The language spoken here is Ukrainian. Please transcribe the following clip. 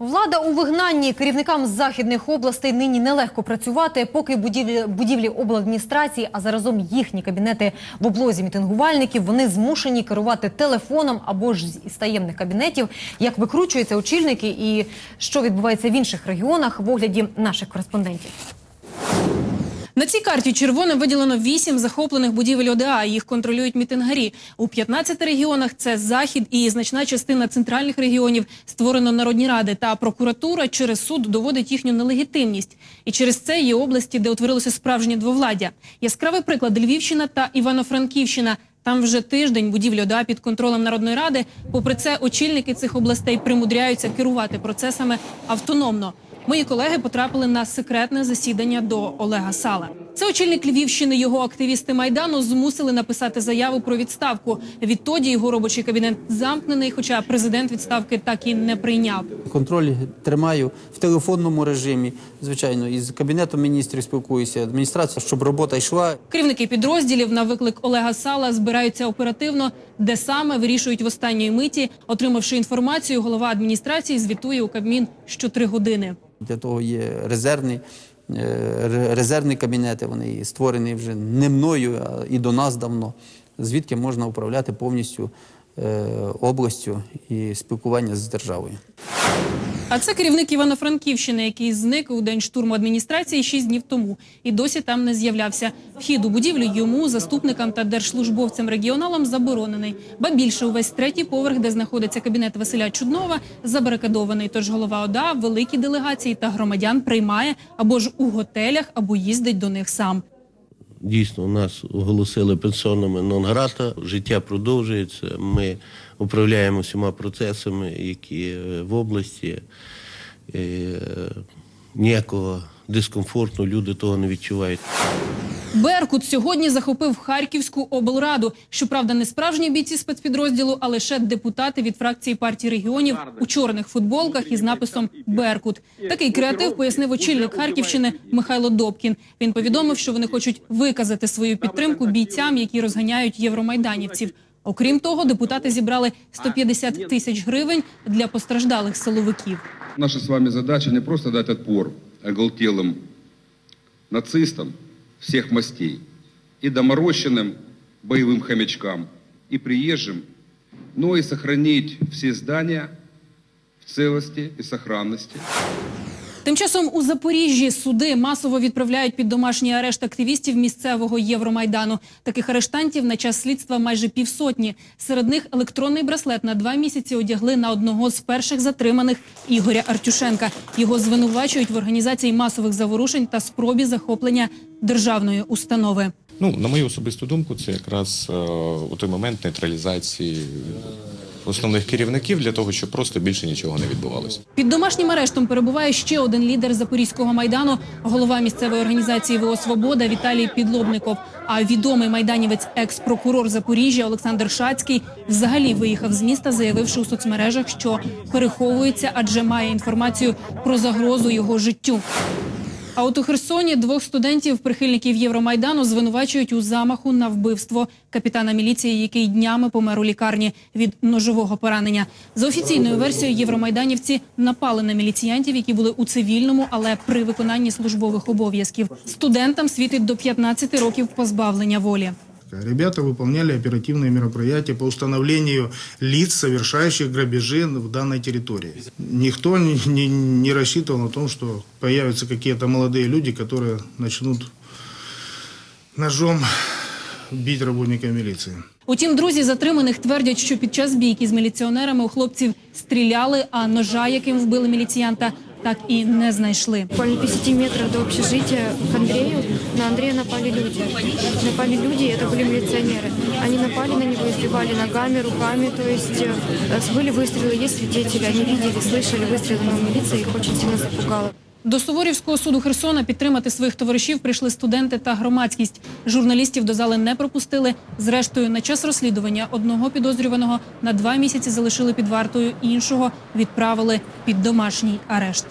Влада у вигнанні керівникам західних областей нині нелегко працювати, поки будівлі, будівлі обладміністрації, а заразом їхні кабінети в облозі мітингувальників, вони змушені керувати телефоном або ж з- таємних кабінетів. Як викручуються очільники і що відбувається в інших регіонах в огляді наших кореспондентів. На цій карті червоним виділено вісім захоплених будівель ОДА. Їх контролюють мітингарі. У 15 регіонах це захід і значна частина центральних регіонів створено народні ради. Та прокуратура через суд доводить їхню нелегітимність. І через це є області, де утворилося справжнє двовладдя. Яскравий приклад Львівщина та Івано-Франківщина. Там вже тиждень будівлі ОДА під контролем народної ради. Попри це, очільники цих областей примудряються керувати процесами автономно. Мої колеги потрапили на секретне засідання до Олега Сала. Це очільник Львівщини. Його активісти майдану змусили написати заяву про відставку. Відтоді його робочий кабінет замкнений, хоча президент відставки так і не прийняв. Контроль тримаю в телефонному режимі. Звичайно, із кабінетом міністрів спілкуюся, адміністрація, щоб робота йшла. Керівники підрозділів на виклик Олега Сала збираються оперативно, де саме вирішують в останньої миті. Отримавши інформацію, голова адміністрації звітує у Кабмін що три години. Для того є резервні, е, ре- резервні кабінети. Вони створені вже не мною, а і до нас давно. Звідки можна управляти повністю е, областю і спілкування з державою. А це керівник Івано-Франківщини, який зник у день штурму адміністрації шість днів тому і досі там не з'являвся. Вхід у будівлю йому, заступникам та держслужбовцям регіоналам заборонений. Ба більше увесь третій поверх, де знаходиться кабінет Василя Чуднова, забарикадований. Тож голова ОДА великі делегації та громадян приймає або ж у готелях, або їздить до них сам. Дійсно, нас оголосили пенсіонами нон-грата, життя продовжується. Ми управляємо всіма процесами, які е, в області. Е, Ніякого дискомфорту люди того не відчувають. Беркут сьогодні захопив Харківську облраду. Щоправда, не справжні бійці спецпідрозділу, а лише депутати від фракції партії регіонів у чорних футболках із написом Беркут. Такий креатив пояснив очільник Харківщини Михайло Добкін. Він повідомив, що вони хочуть виказати свою підтримку бійцям, які розганяють євромайданівців. Окрім того, депутати зібрали 150 тисяч гривень для постраждалих силовиків. Наша с вами задача не просто дать отпор оголтелым нацистам всех мастей и доморощенным боевым хомячкам и приезжим, но и сохранить все здания в целости и сохранности. Тим часом у Запоріжжі суди масово відправляють під домашній арешт активістів місцевого Євромайдану. Таких арештантів на час слідства майже півсотні. Серед них електронний браслет на два місяці одягли на одного з перших затриманих Ігоря Артюшенка. Його звинувачують в організації масових заворушень та спробі захоплення державної установи. Ну, на мою особисту думку, це якраз е, у той момент нейтралізації основних керівників для того, щоб просто більше нічого не відбувалося. Під домашнім арештом перебуває ще один лідер запорізького майдану, голова місцевої організації ВО Свобода Віталій Підлобников. А відомий майданівець, екс-прокурор Запоріжжя Олександр Шацький, взагалі виїхав з міста, заявивши у соцмережах, що переховується, адже має інформацію про загрозу його життю. А от у Херсоні двох студентів, прихильників Євромайдану, звинувачують у замаху на вбивство капітана міліції, який днями помер у лікарні від ножового поранення. За офіційною версією, євромайданівці напали на міліціянтів, які були у цивільному, але при виконанні службових обов'язків. Студентам світить до 15 років позбавлення волі Ребята выполняли оперативные мероприятия по установлению лиц, совершающих грабежи в данной территории. Никто не, не- не рассчитывал на то, что появятся какие-то молодые люди, которые начнут ножом бить работника милиции. Утім, друзі затриманих твердять, що під час бійки з міліціонерами у хлопців стріляли, а ножа, яким вбили міліціянта, так і не знайшли. Буквально 50 метров до общежития к Андрею. На Андрея напали люди. Напали люди, и это были милиционеры. Они напали на него, избивали ногами, руками. То есть э, были выстрелы, есть свидетели. Они видели, слышали выстрелы, но милиция их очень сильно запугала. До Суворівського суду Херсона підтримати своїх товаришів прийшли студенти та громадськість. Журналістів до зали не пропустили. Зрештою, на час розслідування одного підозрюваного на два місяці залишили під вартою, іншого відправили під домашній арешт.